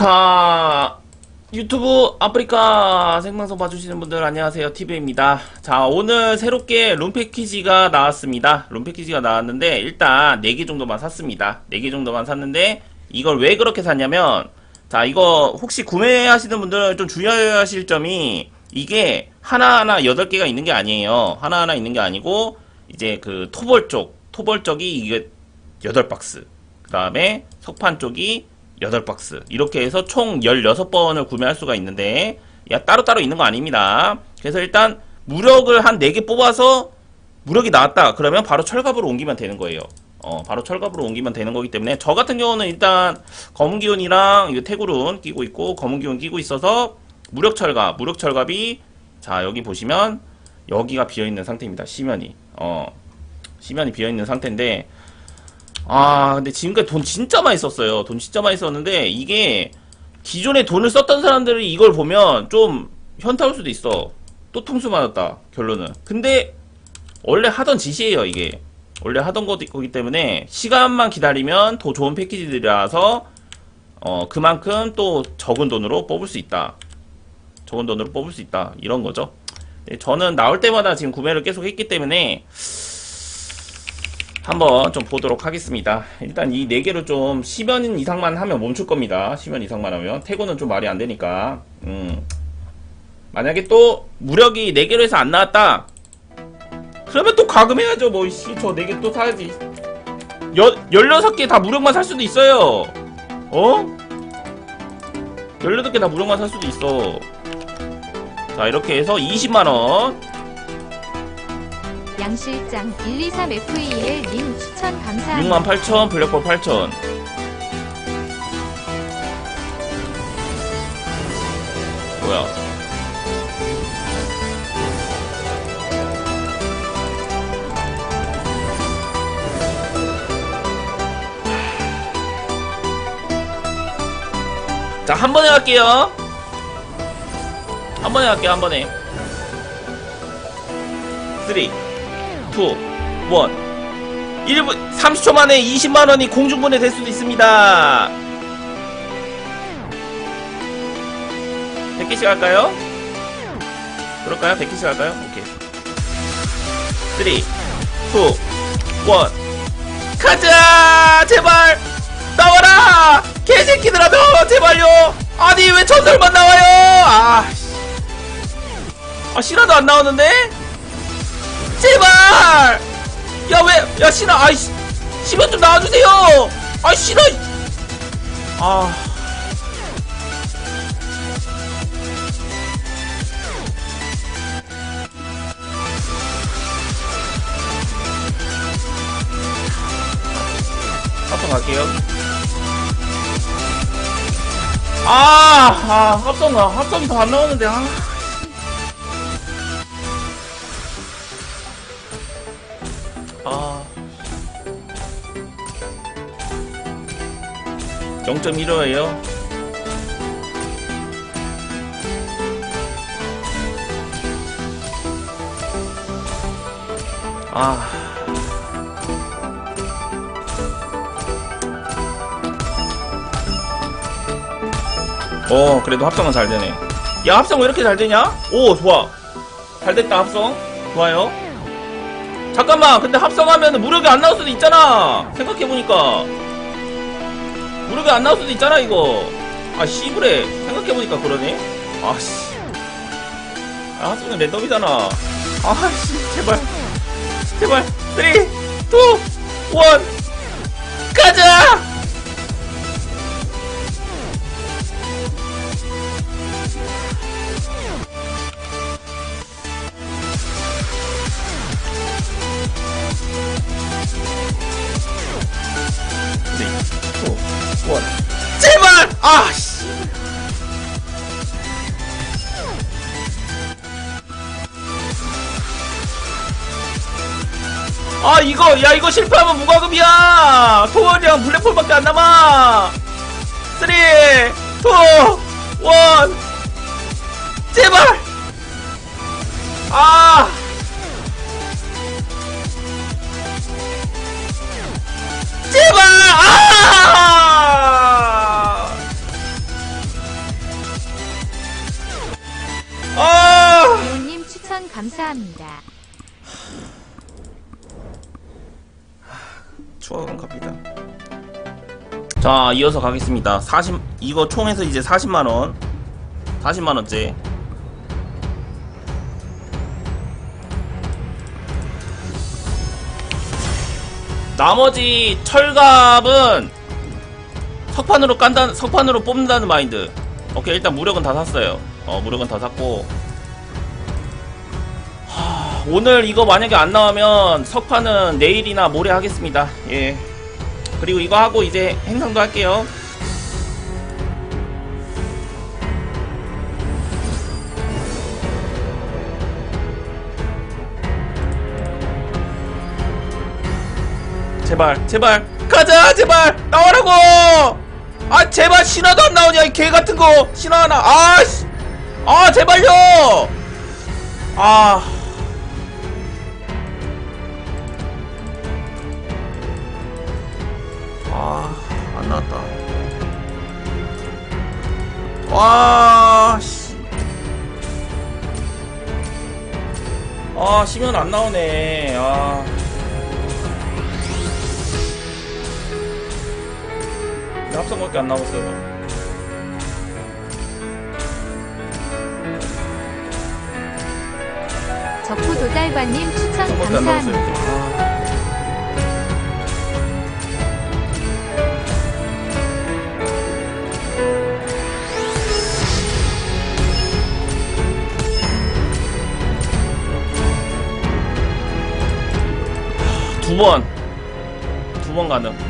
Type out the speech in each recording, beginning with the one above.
자, 유튜브 아프리카 생방송 봐주시는 분들 안녕하세요. TV입니다. 자, 오늘 새롭게 룸 패키지가 나왔습니다. 룸 패키지가 나왔는데, 일단 4개 정도만 샀습니다. 4개 정도만 샀는데, 이걸 왜 그렇게 샀냐면, 자, 이거 혹시 구매하시는 분들은 좀 주의하실 점이, 이게 하나하나 8개가 있는 게 아니에요. 하나하나 있는 게 아니고, 이제 그 토벌 쪽, 토벌 쪽이 이게 8박스. 그 다음에 석판 쪽이 8박스. 이렇게 해서 총 16번을 구매할 수가 있는데, 야, 따로따로 있는 거 아닙니다. 그래서 일단, 무력을 한 4개 뽑아서, 무력이 나왔다. 그러면 바로 철갑으로 옮기면 되는 거예요. 어, 바로 철갑으로 옮기면 되는 거기 때문에, 저 같은 경우는 일단, 검은 기운이랑, 태굴은 끼고 있고, 검은 기운 끼고 있어서, 무력 철갑, 무력 철갑이, 자, 여기 보시면, 여기가 비어있는 상태입니다. 시면이. 어, 시면이 비어있는 상태인데, 아, 근데 지금까지 돈 진짜 많이 썼어요. 돈 진짜 많이 썼는데, 이게, 기존에 돈을 썼던 사람들이 이걸 보면 좀 현타 올 수도 있어. 또 통수 맞았다, 결론은. 근데, 원래 하던 짓이에요, 이게. 원래 하던 거- 거기 때문에, 시간만 기다리면 더 좋은 패키지들이라서, 어, 그만큼 또 적은 돈으로 뽑을 수 있다. 적은 돈으로 뽑을 수 있다. 이런 거죠. 네, 저는 나올 때마다 지금 구매를 계속 했기 때문에, 한번 좀 보도록 하겠습니다. 일단 이네 개를 좀 10연 이상만 하면 멈출 겁니다. 10연 이상만 하면. 태고는 좀 말이 안 되니까. 음. 만약에 또 무력이 4개로 해서 안 나왔다. 그러면 또 과금해야죠. 뭐, 씨, 저 4개 또 사야지. 여, 16개 다 무력만 살 수도 있어요. 어? 18개 다 무력만 살 수도 있어. 자, 이렇게 해서 20만원. 양 실장 123FEL 님 추천 감사합니다. 6만 8천, 블랙볼 8천. 뭐야? 자, 한 번에 갈게요. 한 번에 갈게요, 한 번에. 3, 2, 1. 1분 30초 만에 20만 원이 공중분해 될 수도 있습니다. 100개씩 할까요? 그럴까요? 100개씩 할까요? 오케이. 3, 2, 1. 가자! 제발! 나와라! 개새끼들아, 너! 제발요! 아니, 왜 전설만 나와요! 아, 씨. 아, 실화도 안 나오는데? 제발! 야, 왜, 야, 신아, 아이씨. 시면 좀 나와주세요! 아, 싫어! 아. 합성 갈게요. 아, 아, 합성, 아, 합성이 더 안 나오는데, 아. 아. 0.15예요. 아. 어, 그래도 합성은 잘 되네. 야, 합성 왜 이렇게 잘 되냐? 오, 좋아. 잘 됐다, 합성. 좋아요. 잠깐만 근데 합성하면 무력이 안 나올 수도 있잖아. 생각해보니까. 무력이 안 나올 수도 있잖아 이거. 아 씨부래. 생각해보니까 그러네. 아씨. 아 합성은 랜덤이잖아. 아씨 제발. 제발. 3 2 1 가자 오, 원. 제발! 아, 씨. 아, 이거, 야, 이거 실패하면 무과금이야! 토월이랑 블랙홀밖에 안 남아! 3, 2, 1, 제발! 아! 제발! 아! 추억은 갑니다. 자, 이어서 가겠습니다. 40 이거 총에서 이제 40만 원. 40만 원째. 나머지 철갑은 석판으로 깐다 석판으로 뽑는다는 마인드. 오케이, 일단 무력은 다 샀어요. 어, 무력은 다 샀고. 하, 오늘 이거 만약에 안 나오면 석판은 내일이나 모레 하겠습니다. 예. 그리고 이거 하고 이제 행성도 할게요. 제발, 제발, 가자, 제발, 나와라고! 아, 제발, 신화도 안 나오냐, 이 개 같은 거! 신화 하나, 아, 씨! 아, 제발요! 아. 아, 안 나왔다. 와, 씨. 아, 시면 안 나오네. 아. 내 합성밖에 안 나왔어요. 적후 도달관님 추천. 감사합니다. 두 번. 두 번 가능.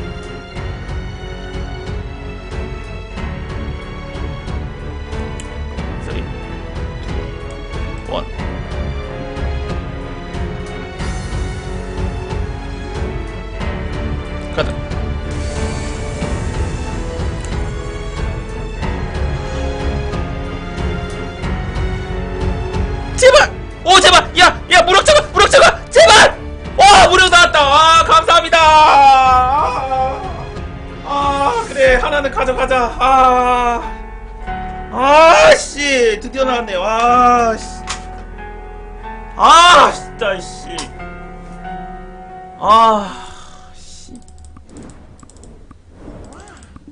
하나는 가져가자. 아. 아, 씨. 드디어 나왔네. 와, 씨. 아, 진짜, 씨. 아, 씨.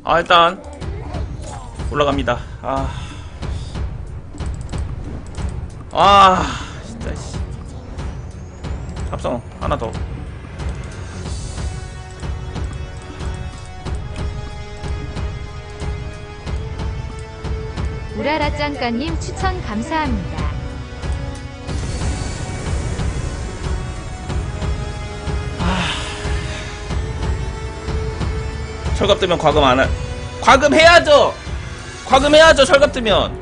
아, 일단. 올라갑니다. 아. 아, 진짜, 씨. 합성, 하나 더. 우라라 짱가님 추천 감사합니다. 철갑 뜨면 과금 안 할. 과금 해야죠! 과금 해야죠, 철갑 뜨면.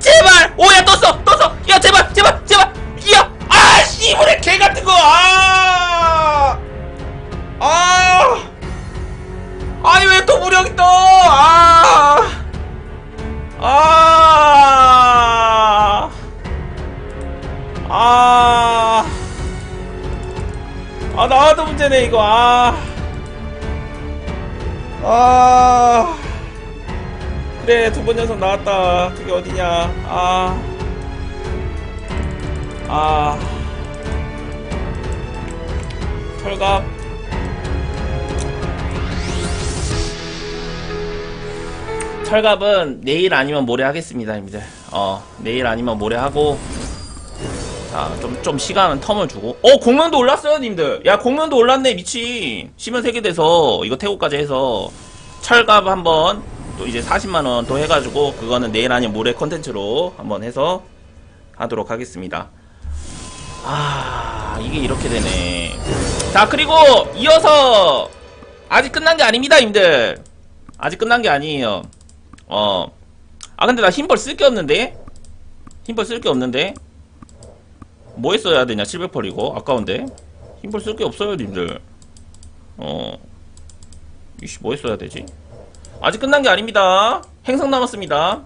제발! 오, 야, 떴어! 떴어! 야, 제발! 제발! 제발! 야! 아, 씨부레 개 같은 거! 아! 아! 아니, 왜 또 무력이 떠! 아! 아! 아! 아, 나와도 문제네, 이거, 아. 아 그래 두 번 연속 나왔다 그게 어디냐 아 아. 철갑 철갑은 내일 아니면 모레 하겠습니다 님들. 어 내일 아니면 모레 하고 자 좀 좀 시간은 텀을 주고. 어 공면도 올랐어요 님들. 야 공면도 올랐네 미친. 시면 세개 돼서 이거 태고까지 해서 철갑 한 번 또 이제 40만원 또 해가지고 그거는 내일 아니면 모레 컨텐츠로 한번 해서 하도록 하겠습니다. 아 이게 이렇게 되네. 자 그리고 이어서 아직 끝난 게 아닙니다 님들. 아직 끝난 게 아니에요 어. 아 근데 나 힘벌 쓸 게 없는데? 힘벌 쓸 게 없는데? 뭐 했어야 되냐 700벌이고? 아까운데? 힘벌 쓸 게 없어요 님들. 어. 이씨 뭐 했어야 되지? 아직 끝난 게 아닙니다. 행성 남았습니다.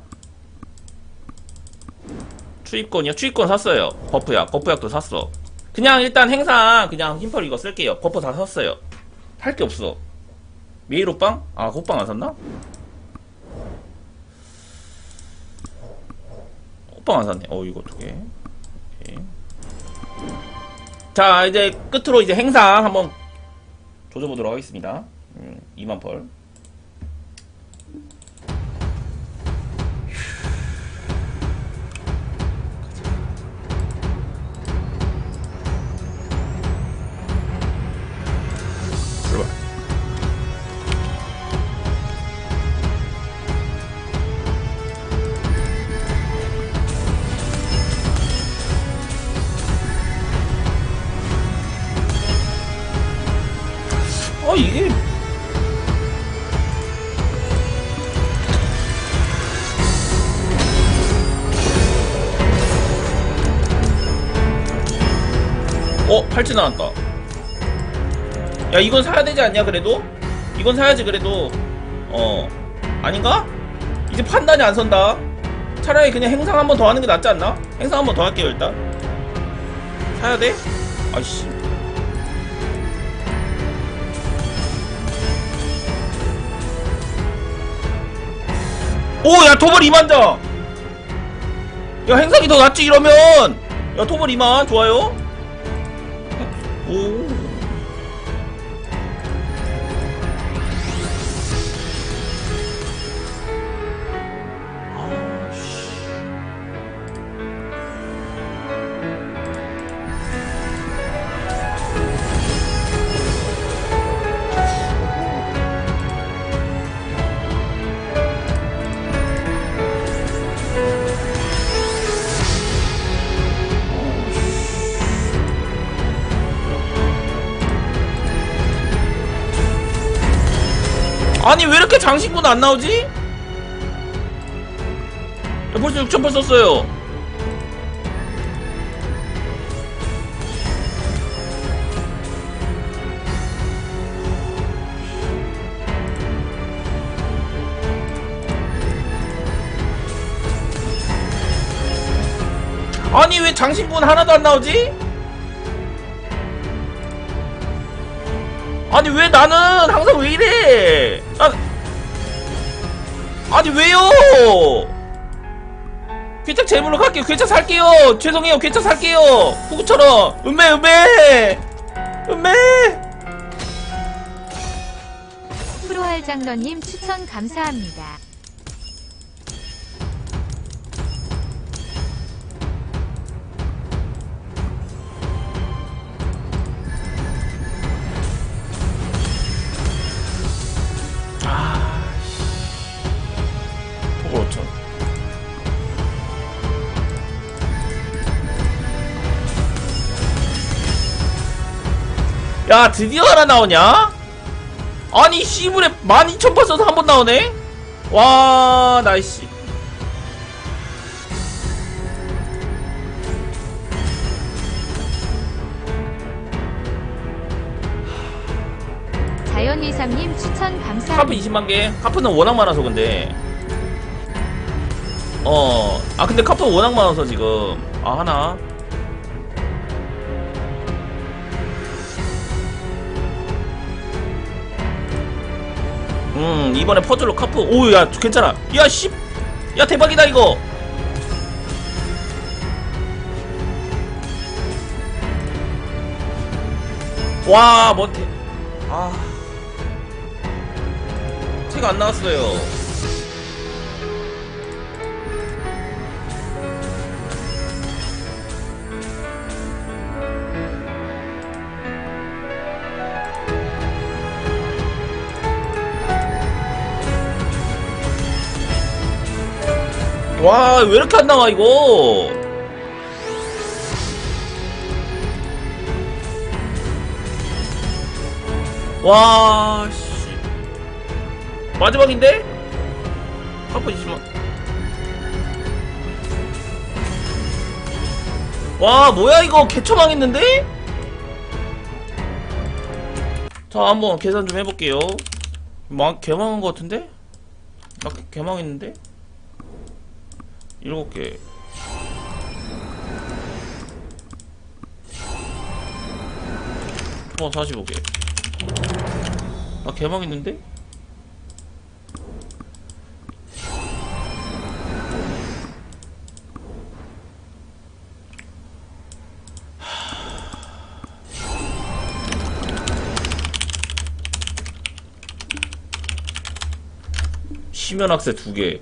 추입권이요? 추입권 샀어요. 버프약. 버프약도 샀어. 그냥 일단 행상 그냥 힘펄 이거 쓸게요. 버프 다 샀어요. 할 게 없어. 메일 호빵? 아 호빵 안 샀나? 슈퍼만 샀네. 어, 이거 어떻게. 예. 자, 이제 끝으로 이제 행사 한번 조져보도록 하겠습니다. 음, 2만 벌. 팔찌 나왔다. 야, 이건 사야 되지 않냐, 그래도? 이건 사야지, 그래도. 어. 아닌가? 이제 판단이 안 선다. 차라리 그냥 행상 한 번 더 하는 게 낫지 않나? 행상 한 번 더 할게요, 일단. 사야 돼? 아이씨. 오, 야, 도벌 2만 장! 야, 행상이 더 낫지, 이러면! 야, 도벌 2만, 좋아요? 아니 왜 이렇게 장신구는 안 나오지? 야, 벌써 6천펄 썼어요 아니 왜 장신구는 하나도 안 나오지? 아니 왜 나는 항상 왜 이래? 난 아니 왜요? 괴짝 제물로 갈게요. 괴짝 살게요. 죄송해요. 괴짝 살게요. 후구처럼 은매 은매 은매. 프로할 장러님 추천 감사합니다. 야 드디어 하나 나오냐? 아니 씨불에 12,000번 써서 한 번 나오네? 와 나이씨 자연이삼님 추천 카프 감사합니다. 20만 개. 카프는 워낙 많아서 근데. 어. 아 근데 카프 워낙 많아서 지금. 아 하나. 음 이번에 퍼즐로 카프. 오 야 괜찮아. 야 씨. 야 대박이다 이거. 와 뭔데? 아. 책안 나왔어요. 와, 왜 이렇게 안 나와, 이거? 와, 씨. 마지막인데? 카프 20만. 와, 뭐야, 이거. 개처망했는데? 자, 한번 계산 좀 해볼게요. 망, 개망한 것 같은데? 나 개망했는데? 일곱 개. 어, 45개. 아 개망했는데? 심연학세 두개.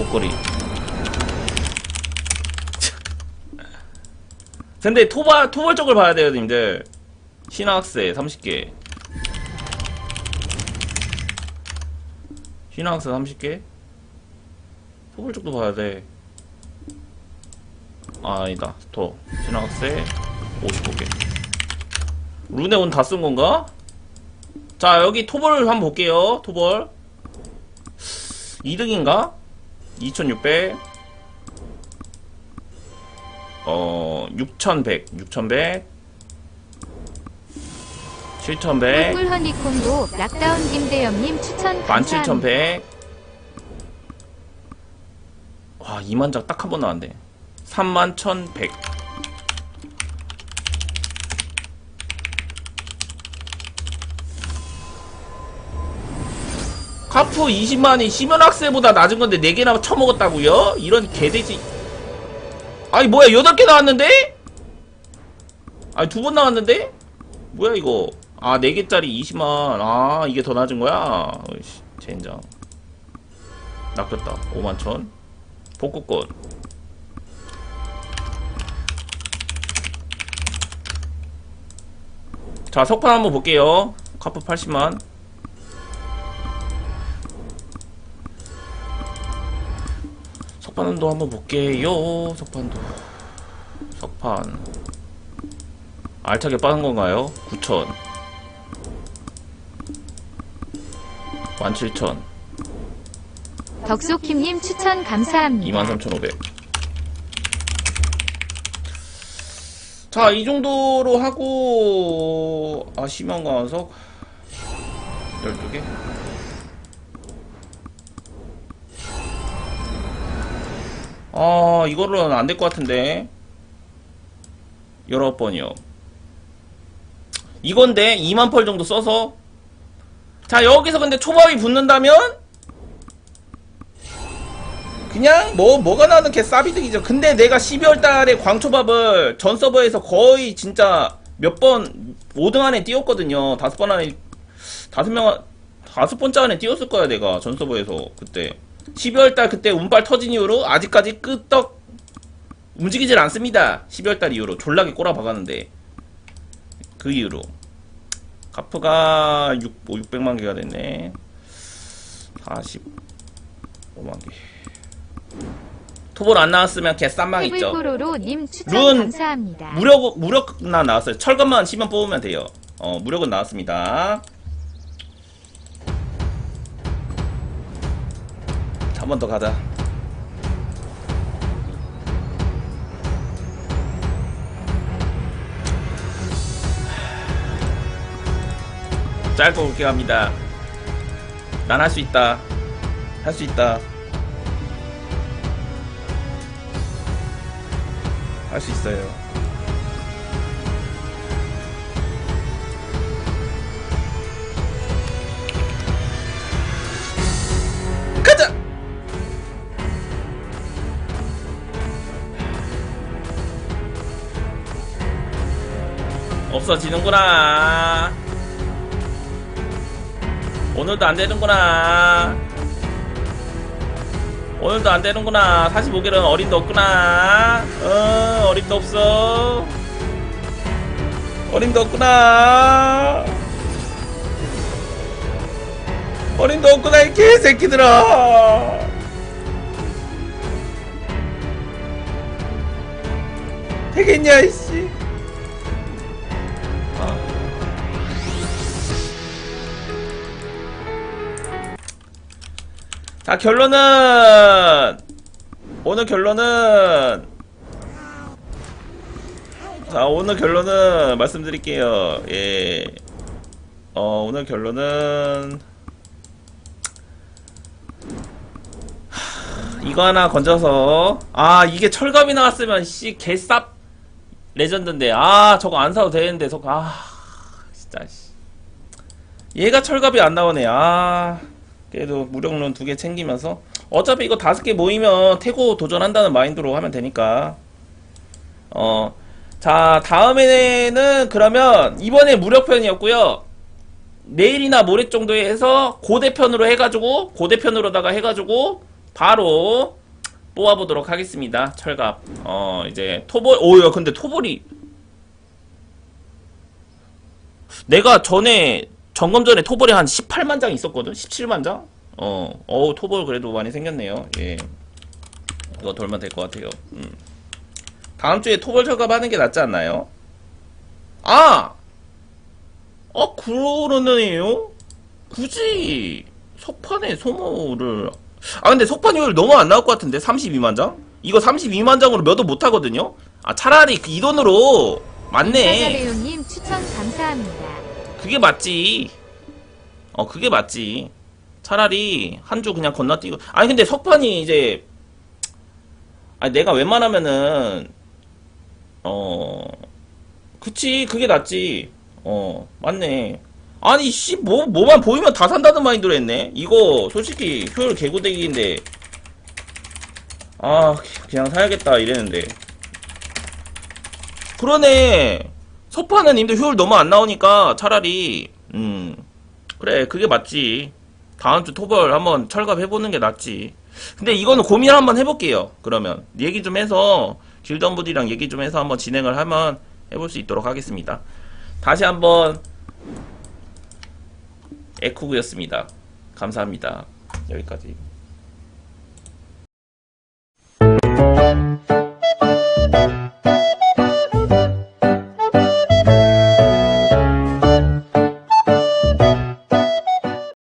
참. 목걸이. 참. 근데 토발, 토벌 쪽을 봐야 돼요, 님들. 신학세 30개. 신학세 30개? 토벌 쪽도 봐야 돼. 아, 아니다. 더. 신학세 55개. 룬에 온 다 쓴 건가? 자, 여기 토벌 한번 볼게요. 토벌. 2등인가? 2600. 어, 6100. 6100. 7100. 꿀꿀 허니콤보 락다운 김대엽님 추천 감사합니다. 17100. 와, 2만 장 딱 한 번 나왔네. 31,100. 카프 20만이 시면학세보다 낮은 건데 4개나 처먹었다고요? 이런 개돼지. 아니, 뭐야, 8개 나왔는데? 아니, 두 번 나왔는데? 뭐야, 이거. 아, 4개짜리 20만. 아, 이게 더 낮은 거야? 어이씨, 젠장. 낚였다. 5만 천. 복구권. 자, 석판 한번 볼게요. 카프 80만. 석판도 한번 볼게요. 석판도. 석판. 알차게 빠는 건가요? 9천. 17,000. 덕소킴님 추천 감사합니다. 23,500. 자, 이 정도로 하고, 아, 심한 강화석. 12개. 아, 이거로는 안 될 것 같은데. 19번이요. 이건데, 2만 펄 정도 써서. 자, 여기서 근데 초밥이 붙는다면? 그냥 뭐 뭐가 나는 개 싸비득이죠. 근데 내가 12월 달에 광초밥을 전 서버에서 거의 진짜 몇 번 5등 안에 띄웠거든요. 다섯 번 안에 다섯 명 다섯 번째 안에 띄웠을 거야 내가 전 서버에서 그때 12월 달 그때 운빨 터진 이후로 아직까지 끄떡 움직이질 않습니다. 12월 달 이후로 졸라게 꼬라 박았는데 그 이후로 카프가 6, 600만 개가 됐네. 45만 개. 토볼 안 나왔으면 개 쌈망 있죠. 룬 감사합니다. 무력 무력나 나왔어요. 철갑만 10만 뽑으면 돼요. 어 무력은 나왔습니다. 한 번 더 가자. 짧고 굵게 갑니다. 난 할 수 있다. 할 수 있다. 할 수 있어요. 없어지는구나. 오늘도 안 되는구나. 오늘도 안 되는구나. 45개는 어림도 없구나. 어, 어림도 없어. 어림도 없구나. 어림도 없구나, 이 개새끼들아. 되겠냐, 이씨. 자 결론은 오늘 결론은 자 오늘 결론은 말씀드릴게요. 예. 어 오늘 결론은 하, 이거 하나 건져서 아 이게 철갑이 나왔으면 씨 개쌉 레전드인데. 아 저거 안 사도 되는데 저거. 아 진짜 씨. 얘가 철갑이 안 나오네. 아 그래도 무력론 두 개 챙기면서 어차피 이거 다섯 개 모이면 태고 도전한다는 마인드로 하면 되니까 어 자 다음에는 그러면 이번에 무력편이었고요 내일이나 모레 정도에 해서 고대편으로 해가지고 고대편으로다가 해가지고 바로 뽑아보도록 하겠습니다. 철갑. 어 이제 토벌. 오야 근데 토벌이 내가 전에 점검 전에 토벌이 한 18만 장 있었거든. 17만 장. 어, 어우 토벌 그래도 많이 생겼네요. 예. 이거 돌면 될 것 같아요. 음. 다음 주에 토벌 철갑 하는 게 낫지 않나요? 아! 어, 그러네요? 굳이, 석판에 소모를. 아, 근데 석판 효율 너무 안 나올 것 같은데? 32만 장? 이거 32만 장으로 몇도 못 하거든요? 아, 차라리 그이 돈으로, 맞네. 사자배우님 추천 감사합니다. 그게 맞지. 어, 그게 맞지. 차라리 한 주 그냥 건너뛰고. 아니, 근데 석판이 이제, 아니, 내가 웬만하면은, 어, 그치, 그게 낫지. 어, 맞네. 아니, 씨, 뭐, 뭐만 보이면 다 산다는 마인드로 했네. 이거, 솔직히, 효율 개구대기인데, 아, 그냥 사야겠다, 이랬는데. 그러네. 석판은 님들 효율 너무 안 나오니까 차라리 음 그래 그게 맞지. 다음 주 토벌 한번 철갑 해보는 게 낫지. 근데 이거는 고민 한번 해볼게요 그러면. 얘기 좀 해서 길던부디랑 얘기 좀 해서 한번 진행을 하면 해볼 수 있도록 하겠습니다. 다시 한번 에쿠구였습니다. 감사합니다. 여기까지